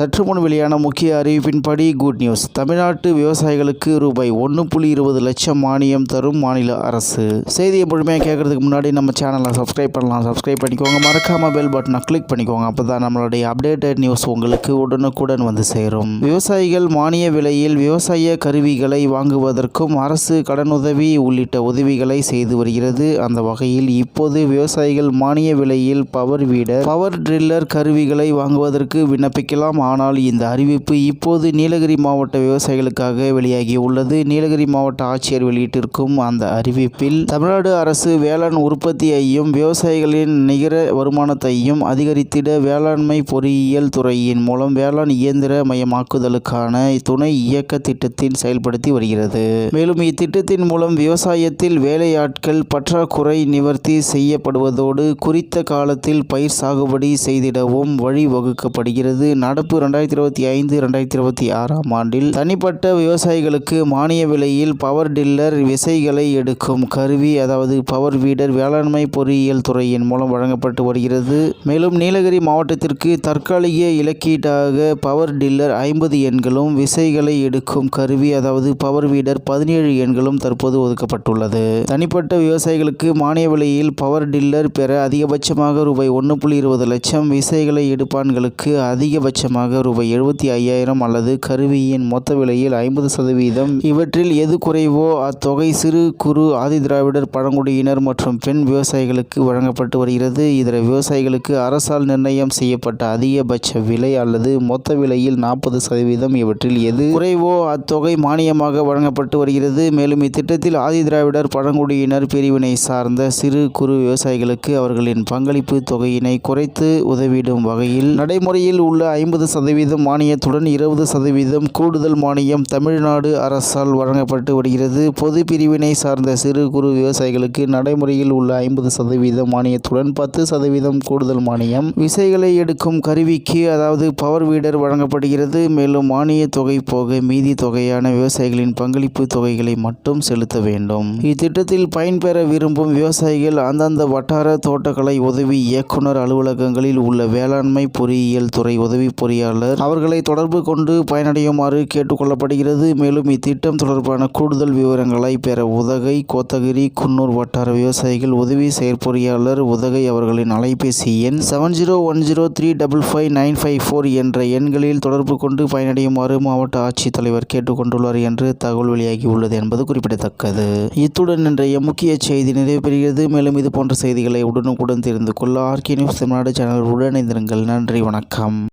சற்று முன் வெளியான முக்கிய அறிவிப்பின்படி குட் நியூஸ் தமிழ்நாட்டு விவசாயிகளுக்கு ரூபாய் ஒன்று புள்ளி இருபது லட்சம் மானியம் தரும் மாநில அரசு. செய்தியை முழுமையாக கேட்கறதுக்கு முன்னாடி நம்ம சேனலை சப்ஸ்கிரைப் பண்ணலாம். சப்ஸ்கிரைப் பண்ணிக்கோங்க. மறக்காம பெல் பட்டனை கிளிக் பண்ணிக்கோங்க. அப்போ தான் நம்மளுடைய அப்டேட்டட் நியூஸ் உங்களுக்கு உடனுக்குடன் வந்து சேரும். விவசாயிகள் மானிய விலையில் விவசாய கருவிகளை வாங்குவதற்கும் அரசு கடனுதவி உள்ளிட்ட உதவிகளை செய்து வருகிறது. அந்த வகையில் இப்போது விவசாயிகள் மானிய விலையில் பவர் வீடர் பவர் ட்ரில்லர் கருவிகளை வாங்குவதற்கு விண்ணப்பிக்கலாம். ஆனால் இந்த அறிவிப்பு இப்போது நீலகிரி மாவட்ட விவசாயிகளுக்காக வெளியாகி உள்ளது. நீலகிரி மாவட்ட ஆட்சியர் வெளியிட்டிருக்கும் அந்த அறிவிப்பில் தமிழ்நாடு அரசு வேளாண் உற்பத்தியையும் விவசாயிகளின் நிகர வருமானத்தையும் அதிகரித்திட வேளாண்மை பொறியியல் துறையின் மூலம் வேளாண் இயந்திர மயமாக்குதலுக்கான துணை இயக்க திட்டத்தின் செயல்படுத்தி வருகிறது. மேலும் இத்திட்டத்தின் மூலம் விவசாயத்தில் வேலையாட்கள் பற்றாக்குறை நிவர்த்தி செய்யப்படுவதோடு குறித்த காலத்தில் பயிர் சாகுபடி செய்திடவும் வழிவகுக்கப்படுகிறது. நடப்பு ரெண்டாயிரத்தி இருபத்தி ஐந்து ரெண்டாயிரத்தி இருபத்தி ஆறாம் ஆண்டில் தனிப்பட்ட விவசாயிகளுக்கு மானிய விலையில் பவர் டில்லர் விசைகளை எடுக்கும் கருவி அதாவது பவர் வீடர் வேளாண்மை பொறியியல் துறையின் மூலம் வழங்கப்பட்டு வருகிறது. மேலும் நீலகிரி மாவட்டத்திற்கு தற்காலிக இலக்கீட்டாக பவர் டில்லர் ஐம்பது எண்களும் விசைகளை எடுக்கும் கருவி அதாவது பவர் வீடர் பதினேழு எண்களும் தற்போது ஒதுக்கப்பட்டுள்ளது. தனிப்பட்ட விவசாயிகளுக்கு மானிய விலையில் பவர் டில்லர் பெற அதிகபட்சமாக ரூபாய் ஒன்று புள்ளி இருபது லட்சம் விசைகளை எடுப்பான்களுக்கு அதிகபட்சமாக ரூபாய் எழுபத்தி ஐயாயிரம் அல்லது கருவியின் மொத்த விலையில் ஐம்பது சதவீதம். இவற்றில் எது குறைவோ அத்தொகை சிறு குறு ஆதிதிராவிடர் பழங்குடியினர் மற்றும் பெண் விவசாயிகளுக்கு வழங்கப்பட்டு வருகிறது. இதர விவசாயிகளுக்கு அரசால் நிர்ணயம் செய்யப்பட்ட அதிகபட்ச விலை அல்லது மொத்த விலையில் நாற்பது சதவீதம் இவற்றில் எது குறைவோ அத்தொகை மானியமாக வழங்கப்பட்டு வருகிறது. மேலும் இத்திட்டத்தில் ஆதிதிராவிடர் பழங்குடியினர் பிரிவினை சார்ந்த சிறு குறு விவசாயிகளுக்கு அவர்களின் பங்களிப்பு தொகையினை குறைத்து உதவிடும் வகையில் நடைமுறையில் உள்ள ஐம்பது சதவீதம் மானியத்துடன் இருபது சதவீதம் கூடுதல் மானியம் தமிழ்நாடு அரசால் வழங்கப்பட்டு வருகிறது. பொது பிரிவினை சார்ந்த சிறு குறு விவசாயிகளுக்கு நடைமுறையில் உள்ள ஐம்பது சதவீதம் மானியத்துடன் பத்து சதவீதம் கூடுதல் மானியம். விசைகளை எடுக்கும் கருவிக்கு அதாவது பவர் வீடர் வழங்கப்படுகிறது. மேலும் மானிய தொகை போக மீதி தொகையான விவசாயிகளின் பங்களிப்பு தொகைகளை மட்டும் செலுத்த வேண்டும். இத்திட்டத்தில் பயன்பெற விரும்பும் விவசாயிகள் அந்தந்த வட்டார தோட்டக்கலை உதவி இயக்குனர் அலுவலகங்களில் உள்ள வேளாண்மை பொறியியல் துறை உதவி பொறியாளர் அவர்களை தொடர்பு கொண்டு பயனடையுமாறு கேட்டுக்கொள்ளப்படுகிறது. மேலும் இத்திட்டம் தொடர்பான கூடுதல் விவரங்களை பெற உதகை கோத்தகிரி குன்னூர் வட்டார விவசாயிகள் உதவி செயற்பொறியாளர் உதகை அவர்களின் அலைபேசி எண் seven zero one zero three double five nine five four என்ற எண்களில் தொடர்பு கொண்டு பயனடையுமாறு மாவட்ட ஆட்சித்தலைவர் கேட்டுக்கொண்டுள்ளார் என்று தகவல் வெளியாகி உள்ளது என்பது குறிப்பிடத்தக்கது. இத்துடன் இன்றைய முக்கிய செய்தி நிறைவு பெறுகிறது. மேலும் இது போன்ற செய்திகளை உடனுக்குடன் தெரிந்து கொள்ள ஆர்கே நியூஸ் தமிழ்நாடு சேனல் உடனிருங்கள் நன்றி வணக்கம்.